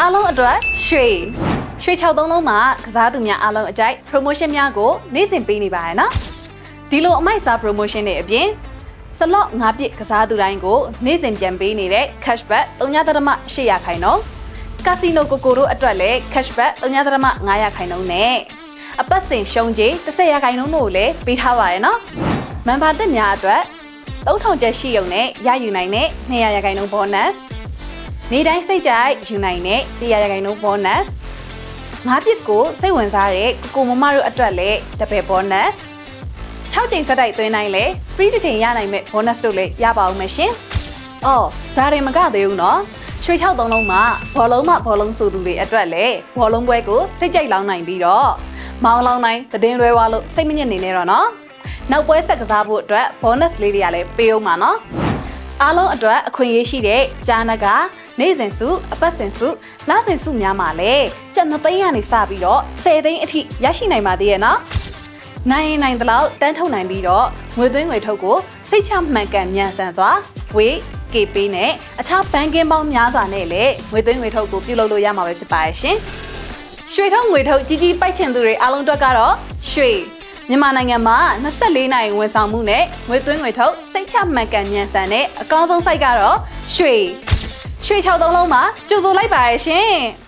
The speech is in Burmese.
အားလုံးအတွက်ရွှေရွှေ6သုံးလုံးမှာကစားသူများအားလုံးအကြိုက် promotion များကိုနေ့စဉ်ပေးနေပါရနော်ဒီလိုအမိုက်စား promotion တွေအပြင် slot ၅ပြည့်ကစားသူတိုင်းကိုနေ့စဉ်ပြန်ပေးနေတဲ့ cashback 3.8ခိုင်နှုန်းကာစီနိုကိုကိုတို့အတွက်လည်း cashback 3.5ခိုင်နှုန်းနဲ့အပတ်စဉ်ရှုံးကြေး10ရာခိုင်နှုန်းတို့ကိုလည်းပေးထားပါရနော်မန်ပါတက်များအတွက်3000ကျပ်ရှိရုံနဲ့ရယူနိုင်တဲ့200ရာခိုင်နှုန်း bonus နေတိုင်းစိတ်ကြိုက်ယူနိုင်တဲ့100ရာခိုင်နှုန်း bonus ငါးပြစ်ကိုစိတ်ဝင်စားတဲ့ကိုကိုမမတို့အတွက်လည်းတပည့် bonus 6ချိန်ဆက်တိုက်သွင်းနိုင်လေ free တစ်ချိန်ရနိုင်မဲ့ bonus တို့လည်းရပါအောင်မယ်ရှင်။အော်ဒါတွေမကသေးဘူးနော်။ရွှေ6သုံးလုံးမှာဘောလုံးမဘောလုံးဆိုသူတွေအတွက်လည်းဘောလုံးပွဲကိုစိတ်ကြိုက်လောင်းနိုင်ပြီးတော့မောင်းလောင်းနိုင်သတည်င်းလွဲသွားလို့စိတ်မညစ်နေနဲ့တော့နော်။နောက်ပွဲဆက်ကစားဖို့အတွက် bonus လေးတွေကလည်းပေးအောင်ပါနော်။အားလုံးအတွက်အခွင့်အရေးရှိတဲ့ဂျာနက နေ့စဉ်စုအပတ်စဉ်စုလစဉ်စုများမှာလည်းကျပ်2သိန်းကနေစပြီးတော့10သိန်းအထိရရှိနိုင်ပါသေးရဲ့နော်နိုင်ရင်နိုင်သလောက်တန်းထုတ်နိုင်ပြီးတော့ငွေသွင်းငွေထုတ်ကိုစိတ်ချမှန်ကန်မြန်ဆန်စွာဝေး KP နဲ့အခြားဘဏ်ကင်းပေါင်းများစွာနဲ့လည်းငွေသွင်းငွေထုတ်ကိုပြုလုပ်လို့ရမှာပဲဖြစ်ပါရဲ့ရှင်ရွှေထုတ်ငွေထုတ်ကြီးကြီးပိုက်ချင်သူတွေအားလုံးအတွက်ကတော့ရွှေမြန်မာနိုင်ငံမှာ24နိုင်ဝန်ဆောင်မှုနဲ့ငွေသွင်းငွေထုတ်စိတ်ချမှန်ကန်မြန်ဆန်တဲ့အကောင်းဆုံး site ကတော့ရွှေ ရွှေ6သုံးလုံးမှာကြိုဆိုလိုက်ပါရရှင်